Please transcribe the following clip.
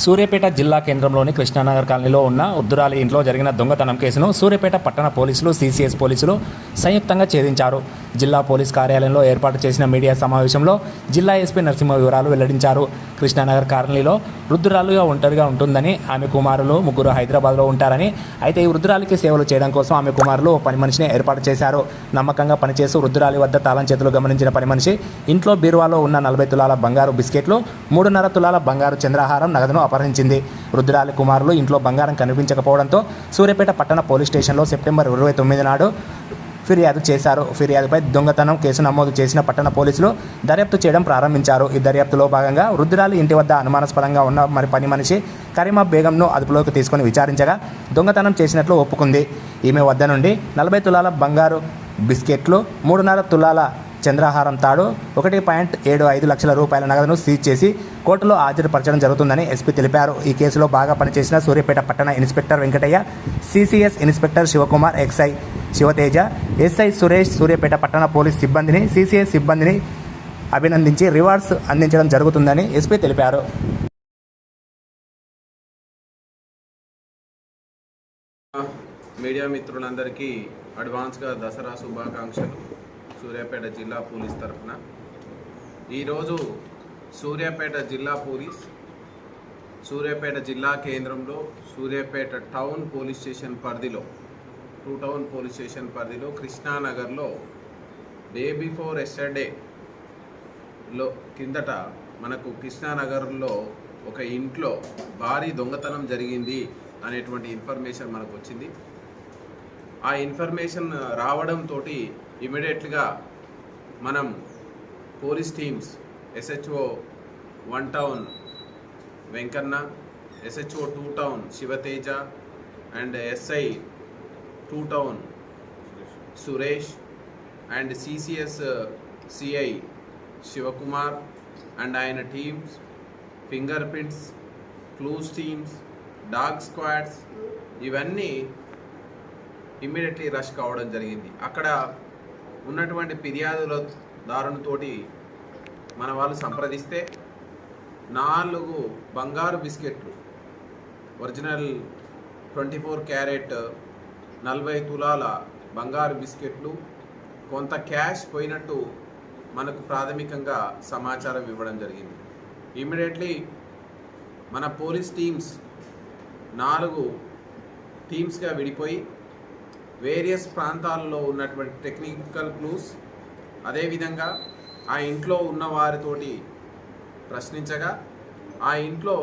సూర్యాపేట జిల్లా కేంద్రంలోని కృష్ణానగర్ కాలనీలో ఉన్న ఉద్దురాలి ఇంట్లో జరిగిన దొంగతనం కేసును సూర్యాపేట పట్టణ పోలీసులు సీసీఎస్ పోలీసులు సంయుక్తంగా ఛేదించారు. జిల్లా పోలీస్ కార్యాలయంలో ఏర్పాటు చేసిన మీడియా సమావేశంలో జిల్లా ఎస్పీ నరసింహ వివరాలు వెల్లడించారు. కృష్ణానగర్ కాలనీలో వృద్ధురాలుగా ఒంటరిగా ఉంటుందని ఆమె కుమారులు ముగ్గురు హైదరాబాద్లో ఉంటారని అయితే ఈ వృద్ధురాలికి సేవలు చేయడం కోసం ఆమె కుమారులు పని మనిషిని ఏర్పాటు చేశారు. నమ్మకంగా పనిచేస్తూ వృద్ధురాలి వద్ద తాళం చేతులు గమనించిన పని మనిషి ఇంట్లో బీరువాలో ఉన్న నలభై తులాల బంగారు బిస్కెట్లు మూడున్నర తులాల బంగారు చంద్రహారం నగదును అపహరించింది. వృద్ధురాలి కుమారులు ఇంట్లో బంగారం కనిపించకపోవడంతో సూర్యాపేట పట్టణ పోలీస్ స్టేషన్లో సెప్టెంబర్ ఇరవై తొమ్మిది నాడు ఫిర్యాదు చేశారు. ఫిర్యాదుపై దొంగతనం కేసు నమోదు చేసిన పట్టణ పోలీసులు దర్యాప్తు చేయడం ప్రారంభించారు. ఈ దర్యాప్తులో భాగంగా వృద్ధురాలు ఇంటి వద్ద అనుమానాస్పదంగా ఉన్న మరి పని మనిషి కరీమా బేగంను అదుపులోకి తీసుకొని విచారించగా దొంగతనం చేసినట్లు ఒప్పుకుంది. ఈమె వద్ద నుండి నలభై తులాల బంగారు బిస్కెట్లు మూడున్నర తులాల చంద్రహారం తాడు ఒకటి పాయింట్ ఏడు ఐదు లక్షల రూపాయల నగదును సీజ్ చేసి కోర్టులో హాజరుపరచడం జరుగుతుందని ఎస్పీ తెలిపారు. ఈ కేసులో బాగా పనిచేసిన సూర్యాపేట పట్టణ inspector Venkataiah CCS inspector Shivakumar SI Shivateja SI Suresh Suryapet పట్టణ పోలీస్ సిబ్బందిని సిసిఎస్ సిబ్బందిని అభినందించి రివార్డ్స్ అందించడం జరుగుతుందని ఎస్పీ తెలిపారు. మీడియా మిత్రులందరికీ అడ్వాన్స్గా దసరా శుభాకాంక్షలు. సూర్యాపేట జిల్లా పోలీస్ తరఫున. ఈరోజు సూర్యాపేట జిల్లా పోలీస్ సూర్యాపేట జిల్లా కేంద్రంలో సూర్యాపేట టౌన్ పోలీస్ స్టేషన్ పరిధిలో టూ టౌన్ పోలీస్ స్టేషన్ పరిధిలో కృష్ణానగర్లో డే బిఫోర్ ఎస్టర్డే లో కిందట మనకు కృష్ణానగర్లో ఒక ఇంట్లో భారీ దొంగతనం జరిగింది అనేటువంటి ఇన్ఫర్మేషన్ మనకు వచ్చింది. ఆ ఇన్ఫర్మేషన్ రావడంతో ఇమీడియట్గా మనం police teams SHO one town Venkanna SHO two town Shivateja and SI two town Suresh and CCS CI Shivakumar and ఆయన teams finger prints clues teams dog squads ఇవన్నీ ఇమ్మీడియట్లీ రష్ కావడం జరిగింది. అక్కడ ఉన్నటువంటి ఫిర్యాదుల దారునితోటి మన వాళ్ళు సంప్రదిస్తే నాలుగు బంగారు బిస్కెట్లు ఒరిజినల్ ట్వంటీ ఫోర్ క్యారెట్ నలభై తులాల బంగారు బిస్కెట్లు కొంత క్యాష్ పోయినట్టు మనకు ప్రాథమికంగా సమాచారం ఇవ్వడం జరిగింది. ఇమ్మీడియట్లీ మన పోలీస్ టీమ్స్ నాలుగు టీమ్స్గా విడిపోయి వేరియస్ ప్రాంతాల్లో ఉన్నటువంటి టెక్నికల్ క్లూస్ అదేవిధంగా ఆ ఇంట్లో ఉన్న వారితోటి ప్రశ్నించగా ఆ ఇంట్లో